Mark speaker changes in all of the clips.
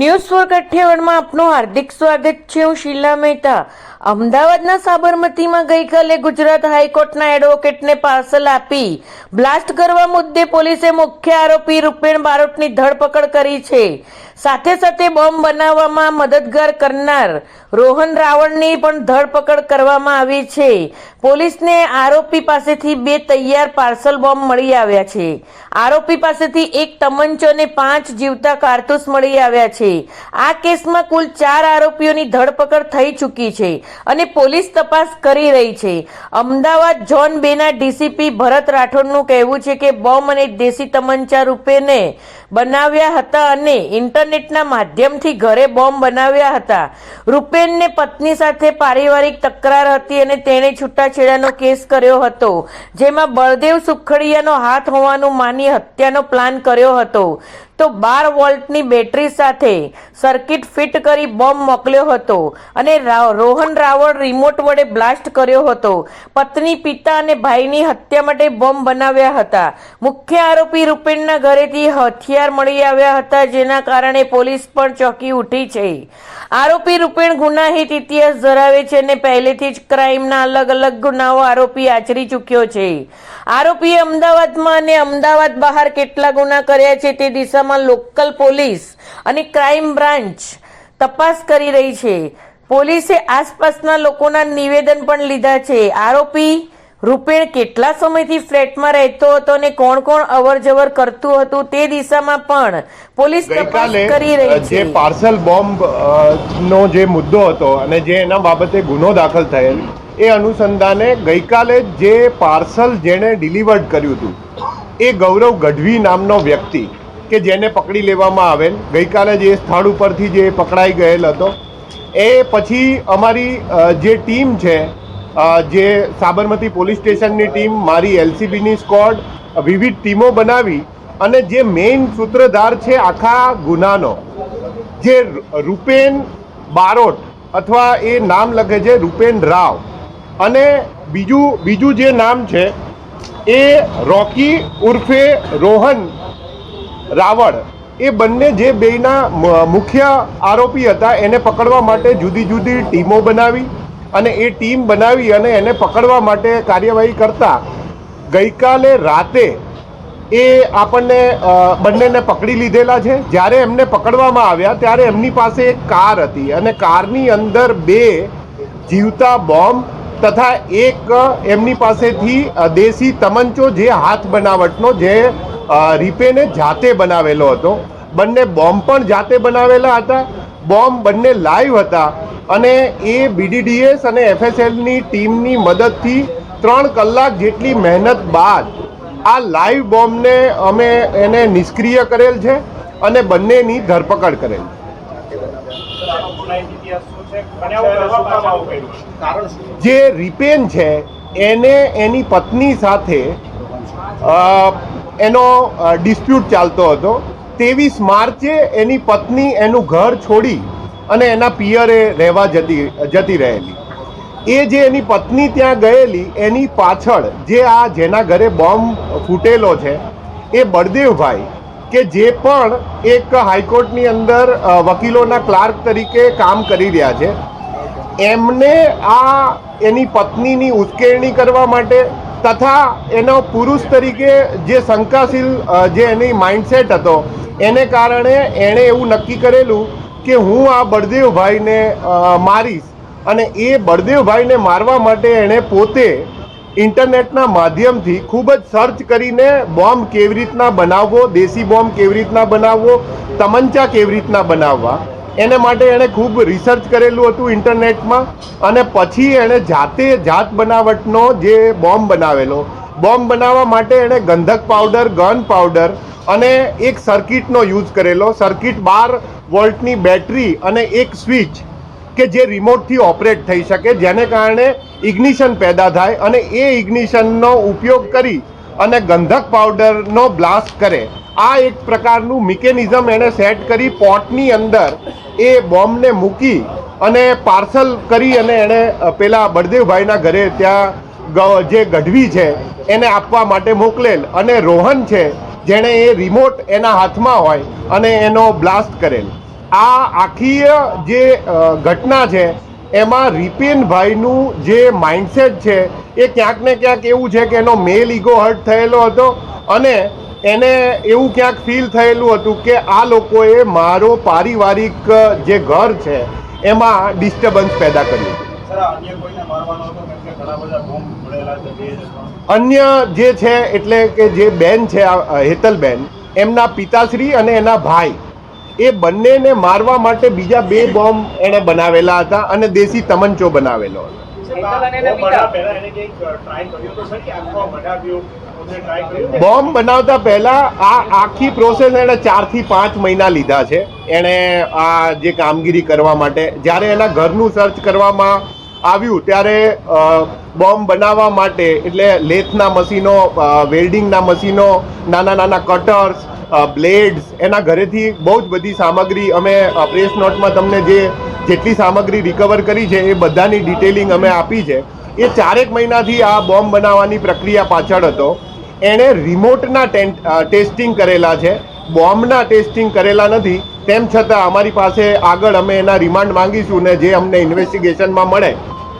Speaker 1: News for કઠિયાવાડમાં આપનું હાર્દિક સ્વાગત છે. હું શીલા મહેતા. અમદાવાદના સાબરમતીમાં ગઈકાલે ગુજરાત હાઈકોર્ટના એડવોકેટને પાર્સલ આપી બ્લાસ્ટ કરવા મુદ્દે પોલીસે મુખ્ય આરોપી રૂપેણ બારોટની ધરપકડ કરી છે. સાથે સાથે બોમ્બ બનાવવામાં મદદગાર કરનાર રોહન રાવણની પણ ધરપકડ કરવામાં આવી છે. પોલીસને આરોપી પાસેથી બે તૈયાર પાર્સલ બોમ્બ મળી આવ્યા છે. આરોપી પાસેથી એક તમંચો અને પાંચ જીવતા કારતૂસ મળી આવ્યા છે. આ કેસમાં કુલ ચાર આરોપીઓની ધરપકડ થઈ ચૂકી છે અને પોલીસ તપાસ કરી રહી છે. અમદાવાદ ઝોન બેના ડીસીપી ભરત રાઠોડનું કહેવું છે કે બોમ્બ અને દેશી તમંચા રૂપેને બનાવ્યા હતા અને ઇન્ટરનેટના માધ્યમથી ઘરે બોમ્બ બનાવ્યા હતા. રૂપેનને પત્ની સાથે પારિવારિક તકરાર હતી અને તેણે છૂટાછેડાનો કેસ કર્યો હતો, જેમાં બળદેવ સુખડિયાનો હાથ હોવાનું માની હત્યાનો પ્લાન કર્યો હતો. તો બાર વોલ્ટની બેટરી સાથે સર્કિટ ફિટ કરી બોમ્બ મોકલ્યો હતો અને રોહન રાવળ રિમોટ વડે બ્લાસ્ટ કર્યો હતો. પત્ની, પિતા અને ભાઈની હત્યા માટે બોમ્બ બનાવ્યા હતા. મુખ્ય આરોપી રૂપેણના ઘરેથી હથિયાર મળી આવ્યા હતા, જેના કારણે પોલીસ પણ ચોંકી ઉઠી છે. આરોપી રૂપેણ ગુનાહિત ઇતિહાસ ધરાવે છે અને પહેલેથી જ ક્રાઇમના અલગ અલગ ગુનાઓ આરોપી આચરી ચૂક્યો છે. આરોપીએ અમદાવાદમાં અને અમદાવાદ બહાર કેટલા ગુના કર્યા છે તે દિશામાં લોકલ પોલીસ અને ક્રાઇમ બ્રાન્ચ તપાસ કરી રહી છે. પોલીસે આસપાસના લોકોના નિવેદન પણ લીધા છે. આરોપી રૂપેણ કેટલા સમયથી ફ્લેટમાં રહેતો હતો અને કોણ કોણ અવર જવર કરતું હતું તે દિશામાં પણ પોલીસ તપાસ કરી રહી
Speaker 2: જે પાર્સલ બોમ્બ નો જે મુદ્દો હતો અને જે એના બાબતે ગુનો દાખલ થયેલ એ અનુસંધાને ગઈકાલે જે પાર્સલ જેણે ડિલિવર્ડ કર્યું હતું એ ગૌરવ ગઢવી નામનો વ્યક્તિ કે જેને પકડી લેવામાં આવેલ. ગઈકાલે જે સ્થળ ઉપરથી જે પકડાઈ ગયેલ હતો, એ પછી અમારી જે ટીમ છે જે સાબરમતી પોલીસ સ્ટેશનની ટીમ, મારી એલસીબીની સ્કોડ, વિવિધ ટીમો બનાવી અને જે મેઇન સૂત્રધાર છે આખા ગુનાનો, જે રૂપેન બારોટ અથવા એ નામ લખે છે રૂપેન રાવ અને બીજું બીજું જે નામ છે એ રોકી ઉર્ફે રોહન રાવળ, એ બંને જે બેના મુખ્ય આરોપી હતા, એને પકડવા માટે જુદી જુદી ટીમો બનાવી અને એ ટીમ બનાવી અને એને પકડવા માટે કાર્યવાહી કરતા ગઈકાલે રાતે એ આપણને બંનેને પકડી લીધેલા છે. જ્યારે એમને પકડવામાં આવ્યા, ત્યારે એમની પાસે એક કાર હતી અને કારની અંદર બે જીવતા બોમ્બ તથા એક એમની પાસેથી દેશી તમંચો જે હાથ બનાવટનો, જે રીપેને જાતે બનાવેલો હતો. બંને બોમ્બ પણ જાતે બનાવેલા હતા. બોમ્બ બંને લાઈવ હતા અને એ બીડીડીએસ અને એફએસએલની ટીમની મદદથી ત્રણ કલાક જેટલી મહેનત બાદ આ લાઈવ બોમ્બને અમે એને નિષ્ક્રિય કરેલ છે અને બંનેની ધરપકડ કરેલ જે રિપેન છે, એને એની પત્ની સાથે એનો ડિસ્પ્યુટ ચાલતો હતો. ત્રેવીસ માર્ચે એની પત્ની એનું ઘર છોડી અને એના પિયરે રહેવા જતી જતી રહેલી. એ જે એની પત્ની ત્યાં ગયેલી, એની પાછળ જે આ જેના ઘરે બોમ્બ ફૂટેલો છે, એ બળદેવભાઈ કે જે પણ એક હાઈકોર્ટની અંદર વકીલોના ક્લાર્ક તરીકે કામ કરી રહ્યા છે, એમને આ એની પત્નીની ઉશ્કેરણી કરવા માટે તથા એનો પુરુષ તરીકે જે શંકાશીલ જે એની માઇન્ડસેટ હતો, એને કારણે એણે એવું નક્કી કરેલું કે હું આ બળદેવભાઈને મારીશ. અને એ બળદેવભાઈને મારવા માટે એણે પોતે ઇન્ટરનેટના માધ્યમથી ખૂબ જ સર્ચ કરીને બોમ્બ કેવી રીતના બનાવવો, દેશી બોમ્બ કેવી રીતના બનાવવો તમંચા કેવી રીતના બનાવવા. એને માટે એણે ખૂબ રિસર્ચ કરેલું હતું ઇન્ટરનેટમાં અને પછી એણે જાતે જાત બનાવટનો જે બોમ્બ બનાવેલો, બોમ્બ બનાવવા માટે એણે ગંધક પાવડર ગન પાવડર અને એક સર્કિટનો યુઝ કરેલો. સર્કિટ બાર વોલ્ટની બેટરી અને એક સ્વિચ કે જે રિમોટથી ઓપરેટ થઈ શકે, જેને કારણે ઇગ્નિશન પેદા થાય અને એ ઇગ્નિશનનો ઉપયોગ કરી અને ગંધક પાવડરનો બ્લાસ્ટ કરે. આ એક પ્રકારનું મિકેનિઝમ એણે સેટ કરી પોટની અંદર એ બોમ્બને મૂકી અને પાર્સલ કરી અને એણે પેલા બળદેવભાઈના ઘરે ત્યાં જે ગઢવી છે, એને આપવા માટે મોકલેલ અને રોહન છે, જેણે એ રિમોટ એના હાથમાં હોય અને એનો બ્લાસ્ટ કરેલ. આ આખી જે ઘટના છે એમાં રિપિનભાઈનું જે માઇન્ડસેટ છે એ ક્યાંક ને ક્યાંક એવું છે કે એનો મેલ ઇગો હર્ટ થયેલો હતો અને એને એવું ક્યાંક ફીલ થયેલું હતું કે આ લોકોએ મારો પારિવારિક જે ઘર છે એમાં ડિસ્ટર્બન્સ પેદા કર્યું.
Speaker 3: અન્ય
Speaker 2: જે છે એટલે કે જે બેન છે આ હેતલબેન એમના પિતાશ્રી અને એના ભાઈ. એ બંનેને મારવા માટે બીજા બે બોમ્બ એણે બનાવેલા હતા અને દેશી તમંચો બનાવેલો હતો.
Speaker 3: બોમ્બ
Speaker 2: બનાવતા પહેલા આ આખી પ્રોસેસ એણે ચારથી પાંચ મહિના લીધા છે. એણે આ જે કામગીરી કરવા માટે, જ્યારે એના ઘરનું સર્ચ કરવામાં આવ્યું, ત્યારે બોમ્બ બનાવવા માટે, એટલે લેથના મશીનો વેલ્ડિંગના મશીનો નાના નાના કટર્સ બ્લેડ્સ, એના ઘરેથી બહુ જ બધી સામગ્રી અમે પ્રેસ નોટમાં તમને જે જેટલી સામગ્રી રિકવર કરી છે એ બધાની ડિટેલિંગ અમે આપી છે. એ ચારેક મહિનાથી આ બોમ્બ બનાવવાની પ્રક્રિયા પાછળ હતો. એણે રિમોટના ટેન્ટ ટેસ્ટિંગ કરેલા છે. બોમ્બના ટેસ્ટિંગ કરેલા નથી. તેમ છતાં અમારી પાસે આગળ અમે એના રિમાન્ડ માંગીશું ને જે અમને ઇન્વેસ્ટિગેશનમાં મળે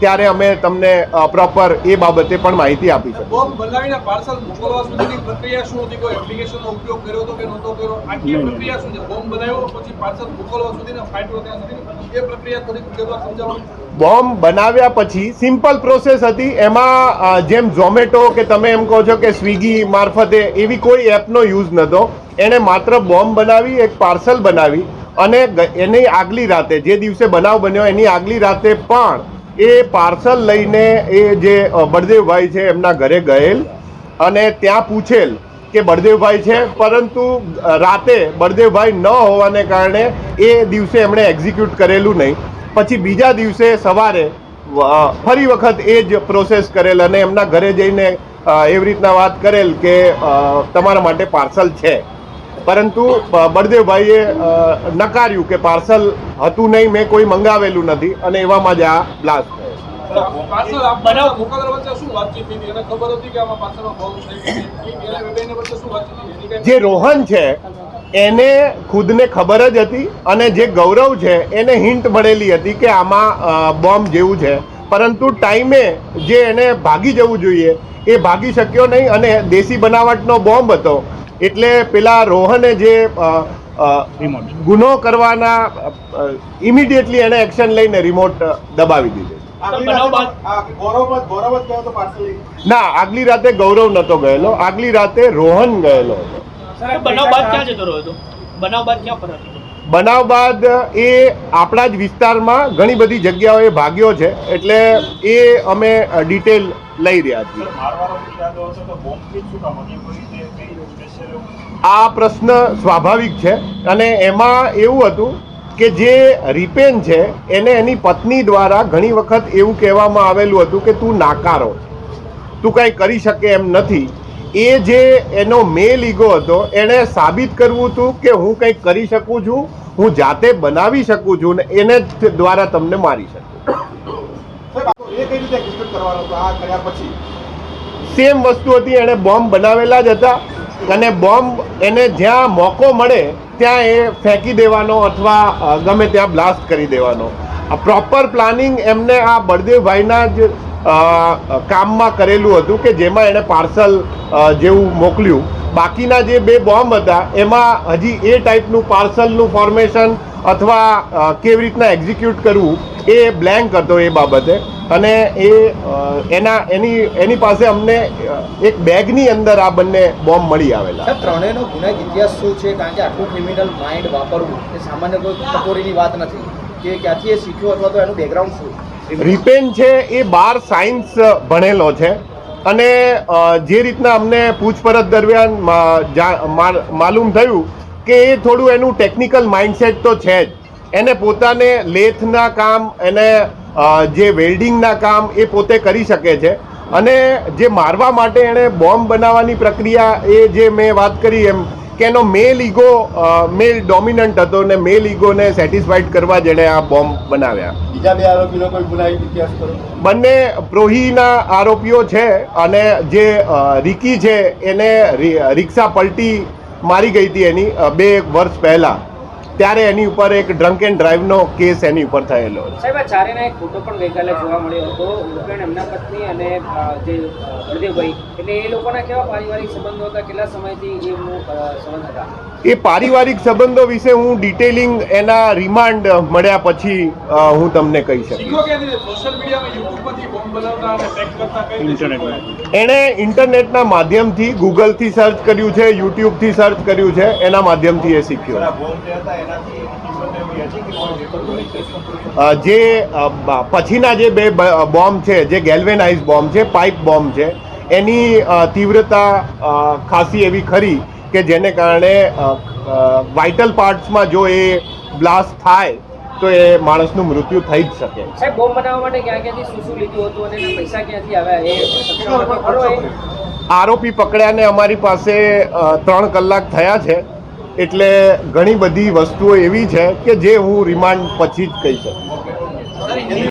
Speaker 2: ત્યારે અમે તમને પ્રોપર એ બાબતે પણ માહિતી આપી શકીશું
Speaker 4: બોમ્બ બનાવીને પાર્સલ મોકલવા સુધીની પ્રક્રિયા શું હતી? કોઈ એપ્લિકેશનનો ઉપયોગ કર્યો હતો કે નહોતો કર્યો? આખી પ્રક્રિયા શું છે? બોમ્બ બનાવ્યો પછી પાર્સલ મોકલવા સુધીને ફાટ્યો ત્યાં સુધી? એ પ્રક્રિયા થોડીક વિગતવાર સમજાવો.
Speaker 2: બોમ્બ બનાવ્યા પછી સિમ્પલ પ્રોસેસ હતી. એમાં જેમ ઝોમેટો કે તમે એમ કહો છો કે સ્વિગી મારફતે એવી કોઈ એપનો યુઝ નહોતો. એણે માત્ર બોમ્બ બનાવી એક પાર્સલ બનાવી અને એની આગલી રાતે જે દિવસે બનાવ બન્યો એની આગલી રાતે પણ એ પાર્સલ લઈને એ જે બળદેવભાઈ છે એમના ઘરે ગયેલ અને ત્યાં પૂછેલ કે બળદેવભાઈ છે, પરંતુ રાતે બળદેવભાઈ ન હોવાને કારણે એ દિવસે એમણે એક્ઝિક્યુટ કરેલું નહીં. પછી બીજા દિવસે સવારે ફરી વખત એ જ પ્રોસેસ કરેલ અને એમના ઘરે જઈને એવી રીતના વાત કરેલ કે તમારા માટે પાર્સલ છે. પરંતુ બળદેવભાઈએ નકાર્યું કે પાર્સલ હતું નહીં મેં કોઈ મંગાવેલું નથી અને એવામાં જ આ બ્લાસ્ટ થયો જે રોહન છે એને ખુદને ખબર જ હતી અને જે ગૌરવ છે એને હિન્ટ મળેલી હતી કે આમાં બોમ્બ જેવું છે. પરંતુ ટાઈમે જે એને ભાગી જવું જોઈએ એ ભાગી શક્યો નહીં અને દેશી બનાવટનો બોમ્બ હતો. એટલે પેલા રોહને જે ગુનો કરવાના ઇમિડિયેટલી એણે એક્શન લઈને રિમોટ દબાવી દીધી. ના આગલી રાતે ગૌરવ નતો ગયેલો. આગલી રાતે રોહન ગયેલો હતો.
Speaker 5: સર બનાવ બાદ ક્યાં જતો રહ્યો હતો? બનાવ બાદ ક્યાં ફરક હતો?
Speaker 2: બનાવ બાદ એ આપણા જ વિસ્તારમાં ઘણી બધી જગ્યાઓએ ભાગ્યો છે. એટલે એ અમે ડિટેલ લઈ રહ્યા છીએ. આ પ્રશ્ન સ્વાભાવિક છે અને એમાં એવું હતું કે જે રિપેન છે એને એની પત્ની દ્વારા ઘણી વખત એવું કહેવામાં આવેલું હતું કે તું નાકારો તું કાંઈ કરી શકે એમ નથી. એ જે એનો મેલ ઈગો હતો એણે સાબિત કરવું હતું કે હું કંઈક કરી શકું છું હું જાતે બનાવી શકું છું ને એને દ્વારા તમને મારી શકું. સેમ વસ્તુ હતી એણે બોમ્બ બનાવેલા જ હતા. અને બોમ્બ એને જ્યાં મોકો મળે, ત્યાં એ ફેંકી દેવાનો અથવા ગમે ત્યાં બ્લાસ્ટ કરી દેવાનો. આ પ્રોપર પ્લાનિંગ એમને આ બળદેવભાઈના જ કામમાં કરેલું હતું કે જેમાં એણે પાર્સલ જેવું મોકલ્યું. બાકીના જે બે બોમ્બ હતા, એમાં હજી એ ટાઈપનું પાર્સલનું ફોર્મેશન અથવા કેવી રીતના એક્ઝિક્યુટ કરવું એ બ્લેન્ક હતો એ બાબતે. અને એ એના એની એની પાસે અમને એક બેગની અંદર આ બંને બોમ્બ મળી આવેલા.
Speaker 6: ત્રણેયનો ગુનાહિત ઇતિહાસ શું છે? કારણ કે આખું ક્રિમિનલ માઇન્ડ વાપરવું એ સામાન્ય કોઈ કટોરીની વાત નથી. કે ક્યાંથી એ શીખ્યો અથવા તો એનું બેકગ્રાઉન્ડ શું?
Speaker 2: રિપેન છે એ બાર સાયન્સ ભણેલો છે. અને જે રીતના અમને પૂછપરછ દરમિયાન માલુમ થયું કે એ થોડું એનું ટેકનિકલ માઇન્ડસેટ તો છે જ. એને પોતાને લેથના કામ એને જે વેલ્ડિંગના કામ એ પોતે કરી શકે છે. અને જે મારવા માટે એણે બોમ્બ બનાવવાની પ્રક્રિયા એ જે મેં વાત કરી એમ કે એનો મેલ ઇગો મેલ ડોમિનન્ટ હતો ને મેલ ઇગોને સેટિસ્ફાઈડ કરવા જેણે આ બોમ્બ બનાવ્યા.
Speaker 3: બીજા બે આરોપીનો કોઈ ગુનાહિત ઇતિહાસ
Speaker 2: બંને પ્રોહીના આરોપીઓ છે અને જે રિકી છે એને રિક્ષા પલટી મારી ગઈ હતી એની બે વર્ષ પહેલા. ત્યારે એની ઉપર એક ડ્રંક એન્ડ ડ્રાઈવનો કેસ એની ઉપર થયેલો
Speaker 7: સાહેબ આ ચારેના એક ફોટો પણ ગઈકાલે જોવા મળ્યો હતો. ઉપરાંત એમના પત્ની અને જે બળદેવભાઈ. એટલે એ લોકોના કેવા પારિવારિક સંબંધો હતા? કેટલા સમયથી એ સંબંધ હતા?
Speaker 2: એ પારિવારિક સંબંધો વિશે હું ડિટેલિંગ એના રિમાન્ડ મળ્યા પછી હું તમને કહી
Speaker 4: શીખો?
Speaker 2: એણે ઇન્ટરનેટના માધ્યમથી ગૂગલથી સર્ચ કર્યું છે યુટ્યુબથી સર્ચ કર્યું છે એના માધ્યમથી એ શીખ્યો. જે પછીના જે બે બોમ્બ છે જે ગેલ્વેનાઇઝ બોમ્બ છે પાઇપ બોમ્બ છે એની તીવ્રતા ખાસી એવી ખરી કે જેને કારણે વાઇટલ પાર્ટ્સમાં જો એ બ્લાસ્ટ થાય તો એ માણસનું મૃત્યુ થઈ જ શકે.
Speaker 7: સાહેબ બોમ્બ બનાવવા માટે ક્યાં ક્યાંથી શું શું લીધું હતું અને પૈસા ક્યાંથી આવ્યા? એ સક્ષમ હતો ખરો એ?
Speaker 2: આરોપી પકડ્યાને અમારી પાસે ત્રણ કલાક થયા છે. એટલે ઘણી બધી વસ્તુઓ એવી છે કે જે હું રિમાન્ડ પછી જ કહી શકું.